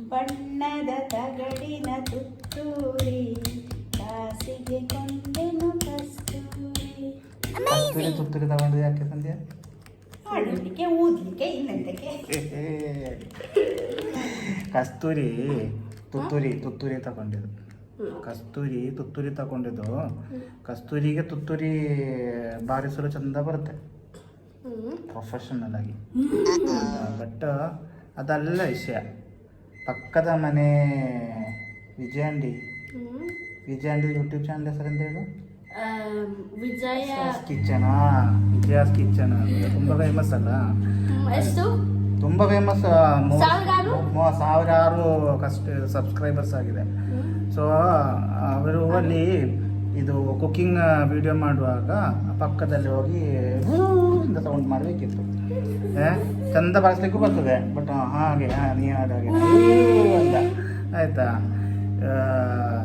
ಬಣ್ಣದ ತಗಡಿನ ತುತ್ತೂರಿ ಕಾಸಿಗೆ ಕೊಂಡೆನು ಕಸ್ತೂರಿ. ಕಸ್ತೂರಿ ತುತ್ತೂರಿ ತಗೊಂಡು ಯಾಕೆ ತಂದೆ? ಆಡಲಿಕ್ಕೆ ಊದ್ಲಿಕ್ಕೆ ಇನ್ನೆಂತಕ್ಕೆ? ಕಸ್ತೂರಿ ತುತ್ತೂರಿ ತುತ್ತೂರಿ ತಗೊಂಡಿದ್ದು. ಕಸ್ತೂರಿ ತುತ್ತೂರಿ ತಗೊಂಡಿದ್ದು. ಕಸ್ತೂರಿಗೆ ತುತ್ತೂರಿ ಬಾರಿಸಲು ಚಂದ ಬರುತ್ತೆ. ಪ್ರೊಫೆಷನಲ್ ಆಗಿ. ಬಟ್ ಅದಲ್ಲ ವಿಷಯ. ಪಕ್ಕದ ಮನೆ ವಿಜಯಂಡಿ. ವಿಜಯಂಡಿ ಯೂಟ್ಯೂಬ್ ಚಾನಲ್ ಹೆಸರು ಅಂತ ಹೇಳು. ವಿಜಯ ಕಿಚನ್ ವಿಜಯಾಸ್ ಕಿಚನ್ ತುಂಬ ಫೇಮಸ್ ಅಲ್ಲ? ಎಷ್ಟು? ತುಂಬ ಫೇಮಸ್ ಸಾವಿರಾರು? ಕಷ್ಟ ಸಬ್ಸ್ಕ್ರೈಬರ್ಸ್ ಆಗಿದೆ. ಸೊ ಅವರು ಅಲ್ಲಿ ಇದು ಕುಕ್ಕಿಂಗ್ ವಿಡಿಯೋ ಮಾಡುವಾಗ ಪಕ್ಕದಲ್ಲಿ ಹೋಗಿ ಸೌಂಡ್ ಮಾಡಬೇಕಿತ್ತು. ಚಂದ ಬಾರಿಸ್ಲಿಕ್ಕೂ ಬರ್ತದೆ. ಬಟ್ ಹಾಗೆ ಹಾಂ ನೀ ಹಾಗೆ. ಅಂತ ಆಯ್ತಾ?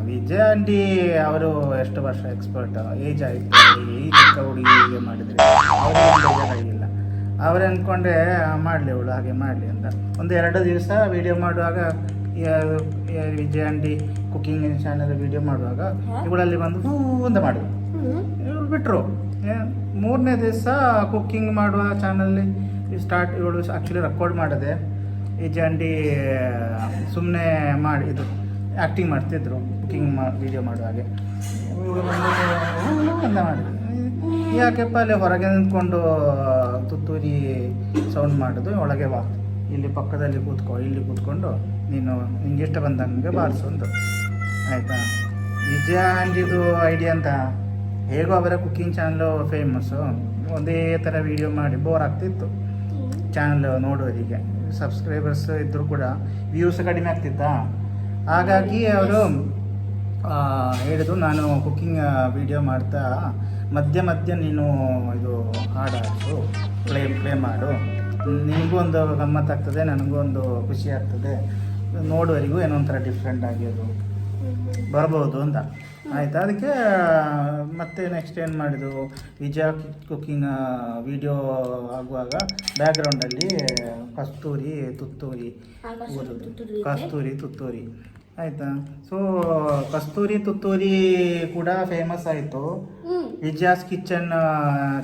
ವಿಜಯ್ ಆಂಟಿ ಅವರು ಎಷ್ಟು ವರ್ಷ ಎಕ್ಸ್ಪರ್ಟ್ ಏಜ್ ಆಯಿತು ಈ ಚಿಕ್ಕ ಹುಡುಗಿಗೆ ಮಾಡಿದರೆ ಅವರಿಗೆ ಬೇಜಾರಾಗಿಲ್ಲ. ಅವ್ರು ಅಂದ್ಕೊಂಡೆ ಮಾಡಲಿ ಅವಳು ಹಾಗೆ ಮಾಡಲಿ ಅಂತ. ಒಂದು ಎರಡು ದಿವಸ ವಿಡಿಯೋ ಮಾಡುವಾಗ Vijay aunty cooking channel video ಮಾಡುವಾಗ ಇವಳಲ್ಲಿ ಬಂದು ಹೂ ಅಂತ ಮಾಡಿದ್ರು. ಬಿಟ್ರು. ಬಿಟ್ಟರು ಮೂರನೇ ದಿವಸ ಕುಕ್ಕಿಂಗ್ ಮಾಡುವ ಚಾನಲ್ಲಿ ಸ್ಟಾರ್ಟ್ ಇವಳು ಆ್ಯಕ್ಚುಲಿ ರೆಕಾರ್ಡ್ ಮಾಡಿದೆ, ಈ ಜಂಡಿ ಸುಮ್ಮನೆ ಮಾಡಿ, ಇದು ಆ್ಯಕ್ಟಿಂಗ್ ಮಾಡ್ತಿದ್ರು ಕುಕ್ಕಿಂಗ್ ಮಾ ವಿಡಿಯೋ ಮಾಡುವ ಹಾಗೆ. ಎಲ್ಲ ಅಂತ ಮಾಡಿದ್ರು ಯಾಕೆಪ್ಪ ಅಲ್ಲಿ ಹೊರಗೆ ನಿಂತ್ಕೊಂಡು, ತುತ್ತೂರಿ ಸೌಂಡ್ ಮಾಡೋದು, ಒಳಗೆ ಬಾ. ಇಲ್ಲಿ ಪಕ್ಕದಲ್ಲಿ ಕೂತ್ಕೊ, ಇಲ್ಲಿ ಕೂತ್ಕೊಂಡು, ನೀನು ನಿಂಗೆ ಇಷ್ಟ ಬಂದಂಗೆ ಬಾರಿಸು ಅಂದು ಆಯಿತಾ? ನಿಜ ಆಂಟಿದು ಐಡಿಯಾ ಅಂತ? ಹೇಗೋ ಅವರ ಕುಕ್ಕಿಂಗ್ ಚಾನಲು ಫೇಮಸ್ಸು ಒಂದೇ ಥರ ವಿಡಿಯೋ ಮಾಡಿ ಬೋರ್ ಆಗ್ತಿತ್ತು. ಚಾನಲ್ ನೋಡೋರಿಗೆ ಸಬ್ಸ್ಕ್ರೈಬರ್ಸ್ ಇದ್ದರೂ ಕೂಡ ವ್ಯೂಸ್ ಕಡಿಮೆ ಆಗ್ತಿತ್ತಾ? ಹಾಗಾಗಿ ಅವರು ಹೇಳಿದ್ರು ನಾನು ಕುಕ್ಕಿಂಗ್ ವಿಡಿಯೋ ಮಾಡ್ತಾ ಮಧ್ಯ ಮಧ್ಯ ನೀನು ಇದು ಹಾಡಾಡು ಪ್ಲೇ ಪ್ಲೇ ಮಾಡು. ನಿನಗೂ ಒಂದು ಗಮ್ಮತ್ತಾಗ್ತದೆ ನನಗೂ ಒಂದು ಖುಷಿ ಆಗ್ತದೆ. ನೋಡುವರಿಗೂ ಏನೋ ಒಂಥರ ಡಿಫ್ರೆಂಟ್ ಆಗಿರೋದು ಬರ್ಬೋದು ಅಂತ. ಆಯ್ತಾ ಅದಕ್ಕೆ ಮತ್ತೆ ನೆಕ್ಸ್ಟ್ ಏನು ಮಾಡಿದ್ರು ವಿಜಯ ಕುಕ್ಕಿಂಗ್ ವಿಡಿಯೋ ಆಗುವಾಗ ಬ್ಯಾಕ್ಗ್ರೌಂಡಲ್ಲಿ ಕಸ್ತೂರಿ ತುತ್ತೂರಿ ಕಸ್ತೂರಿ ತುತ್ತೂರಿ. ಆಯ್ತಾ? ಸೊ ಕಸ್ತೂರಿ ತುತ್ತೂರಿ ಕೂಡ ಫೇಮಸ್ ಆಯಿತು. ವಿಜಯಾಸ್ ಕಿಚನ್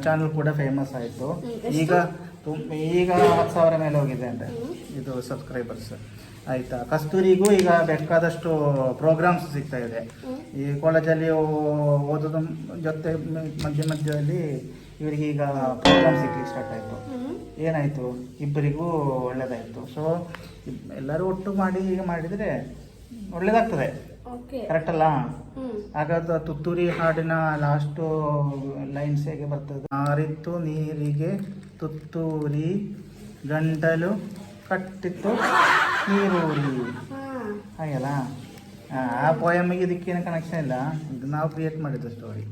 ಚಾನಲ್ ಕೂಡ ಫೇಮಸ್ ಆಯಿತು. ಈಗ ಈಗ ಹತ್ತು ಸಾವಿರ ಮೇಲೆ ಹೋಗಿದೆ ಅಂತೆ. ಇದು ಸಬ್ಸ್ಕ್ರೈಬರ್ಸ್ ಆಯ್ತಾ? ಕಸ್ತೂರಿಗೂ ಈಗ ಬೇಕಾದಷ್ಟು ಪ್ರೋಗ್ರಾಮ್ಸ್ ಸಿಗ್ತಾ ಇದೆ. ಈ ಕಾಲೇಜಲ್ಲಿ ಓದೋದು ಜೊತೆ ಮಧ್ಯೆ ಮಧ್ಯ ಮಧ್ಯದಲ್ಲಿ ಇವರಿಗೆ ಈಗ ಪ್ರೋಗ್ರಾಮ್ ಸಿಗ್ಲಿಕ್ಕೆ ಸ್ಟಾರ್ಟ್ ಆಯಿತು. ಏನಾಯಿತು? ಇಬ್ಬರಿಗೂ ಒಳ್ಳೆಯದಾಯಿತು ಸೊ ಎಲ್ಲರೂ ಒಟ್ಟು ಮಾಡಿ ಈಗ ಮಾಡಿದರೆ ಒಳ್ಳೇದಾಗ್ತದೆ. ಕರೆಕ್ಟ್ ಅಲ್ಲ? ಹಾಗಾದ ಹಾಗಾದ್ರೆ ತುತ್ತೂರಿ ಹಾಡಿನ ಲಾಸ್ಟು ಲೈನ್ಸ್ ಹೇಗೆ ಬರ್ತದೆ? ಆರಿತ್ತು ನೀರಿಗೆ ತುತ್ತೂರಿ ಗಂಟಲು ಕಟ್ಟಿತ್ತು ನೀರೂರಿ. ಹಾ. ಹಾಗೆಲ್ಲ ಆ, ಪೋಯಮಿಗೆ ಇದಕ್ಕೇನು ಕನೆಕ್ಷನ್ ಇಲ್ಲ? ಇದು ನಾವು ಕ್ರಿಯೇಟ್ ಮಾಡಿದ್ದು ಸ್ಟೋರಿ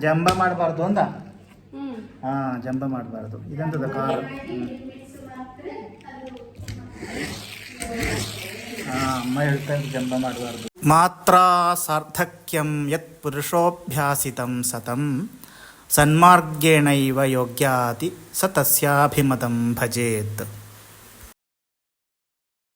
ಜಂಬ ಮಾಡಬಾರ್ದು ಅಂದ? ಹಾ ಹಾಂ ಜಂಬ ಮಾಡಬಾರ್ದು. ಇದೆಂತದ ಕಾರು മാത്രാ സാർദ്ധക്യം യത് പുരുഷോഭ്യാസിതം സതം. സന്മാർഗേണൈവ യോഗ്യാതി സ തസ്യാഭിമതം ഭജേത്.